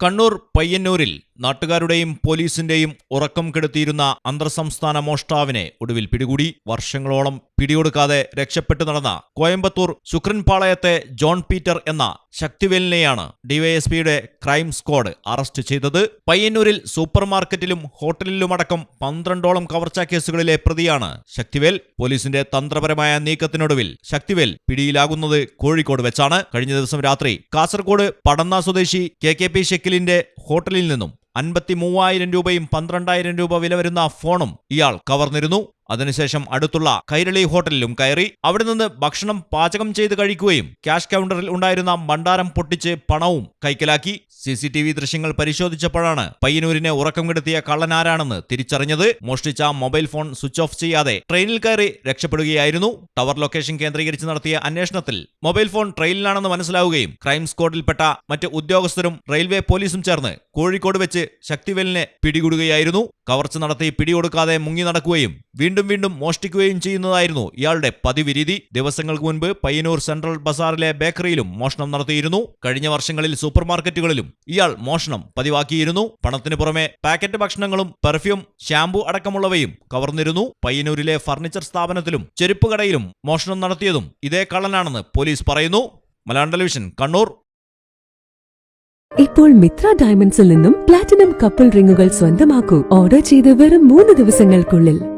കണ്ണൂർ പയ്യന്നൂരിൽ നാട്ടുകാരുടെയും പോലീസിന്റെയും ഉറക്കം കെടുത്തിയിരുന്ന അന്തർസംസ്ഥാന മോഷ്ടാവിനെ ഒടുവിൽ പിടികൂടി. വർഷങ്ങളോളം പിടികൊടുക്കാതെ രക്ഷപ്പെട്ടു നടന്ന കോയമ്പത്തൂർ ശുക്രൻപാളയത്തെ ജോൺ പീറ്റർ എന്ന ശക്തിവേലിനെയാണ് ഡിവൈഎസ്പിയുടെ ക്രൈം സ്ക്വാഡ് അറസ്റ്റ് ചെയ്തത്. പയ്യന്നൂരിൽ സൂപ്പർമാർക്കറ്റിലും ഹോട്ടലിലുമടക്കം പന്ത്രണ്ടോളം കവർച്ചാ കേസുകളിലെ പ്രതിയാണ് ശക്തിവേൽ. പോലീസിന്റെ തന്ത്രപരമായ നീക്കത്തിനൊടുവിൽ ശക്തിവേൽ പിടിയിലാകുന്നത് കോഴിക്കോട് വെച്ചാണ്. കഴിഞ്ഞ ദിവസം രാത്രി കാസർഗോഡ് പടന്ന സ്വദേശി കെ കെ പി ഷെക്കിലിന്റെ ഹോട്ടലിൽ നിന്നും അൻപത്തി മൂവായിരം രൂപയും പന്ത്രണ്ടായിരം രൂപ വില വരുന്ന ഫോണും ഇയാൾ കവർന്നിരുന്നു. അതിനുശേഷം അടുത്തുള്ള കൈരളി ഹോട്ടലിലും കയറി അവിടെ നിന്ന് ഭക്ഷണം പാചകം ചെയ്ത് കഴിക്കുകയും ക്യാഷ് കൗണ്ടറിൽ ഉണ്ടായിരുന്ന ഭണ്ഡാരം പൊട്ടിച്ച് പണവും കൈക്കലാക്കി. സി സി ടി വി ദൃശ്യങ്ങൾ പരിശോധിച്ചപ്പോഴാണ് പയ്യനൂരിനെ ഉറക്കം കെടുത്തിയ കള്ളനാരാണെന്ന് തിരിച്ചറിഞ്ഞത്. മോഷ്ടിച്ച മൊബൈൽ ഫോൺ സ്വിച്ച് ഓഫ് ചെയ്യാതെ ട്രെയിനിൽ കയറി രക്ഷപ്പെടുകയായിരുന്നു. ടവർ ലൊക്കേഷൻ കേന്ദ്രീകരിച്ച് നടത്തിയ അന്വേഷണത്തിൽ മൊബൈൽ ഫോൺ ട്രെയിനിലാണെന്ന് മനസ്സിലാവുകയും ക്രൈം സ്ക്വാഡിൽപ്പെട്ട മറ്റ് ഉദ്യോഗസ്ഥരും റെയിൽവേ പോലീസും ചേർന്ന് കോഴിക്കോട് വെച്ച് ശക്തിവേലിനെ പിടികൂടുകയായിരുന്നു. കവർച്ച നടത്തി പിടികൊടുക്കാതെ മുങ്ങി നടക്കുകയും വീണ്ടും വീണ്ടും വീണ്ടും മോഷ്ടിക്കുകയും ചെയ്യുന്നതായിരുന്നു ഇയാളുടെ പതിവ് രീതി ദിവസങ്ങൾക്ക് മുൻപ് പയ്യന്നൂർ സെൻട്രൽ ബസാറിലെ ബേക്കറിയിലും മോഷണം നടത്തിയിരുന്നു. കഴിഞ്ഞ വർഷങ്ങളിൽ സൂപ്പർമാർക്കറ്റുകളിലും ഇയാൾ മോഷണം പതിവാക്കിയിരുന്നു. പണത്തിന് പുറമെ പാക്കറ്റ് ഭക്ഷണങ്ങളും പെർഫ്യൂം ഷാംപൂ അടക്കമുള്ളവയും കവർന്നിരുന്നു. പയ്യന്നൂരിലെ ഫർണിച്ചർ സ്ഥാപനത്തിലും ചെരുപ്പ് കടയിലും മോഷണം നടത്തിയതും ഇതേ കള്ളനാണെന്ന് പോലീസ് പറയുന്നു. മലയാളം ടെലിവിഷൻ കണ്ണൂർ. ഇപ്പോൾ മിത്ര ഡയമണ്ട്സിൽ നിന്നും പ്ലാറ്റിനം കപ്പിൾ റിങ്ങുകൾ സ്വന്തമാക്കൂ. ഓർഡർ ചെയ്ത് വെറും മൂന്ന് ദിവസങ്ങൾക്കുള്ളിൽ.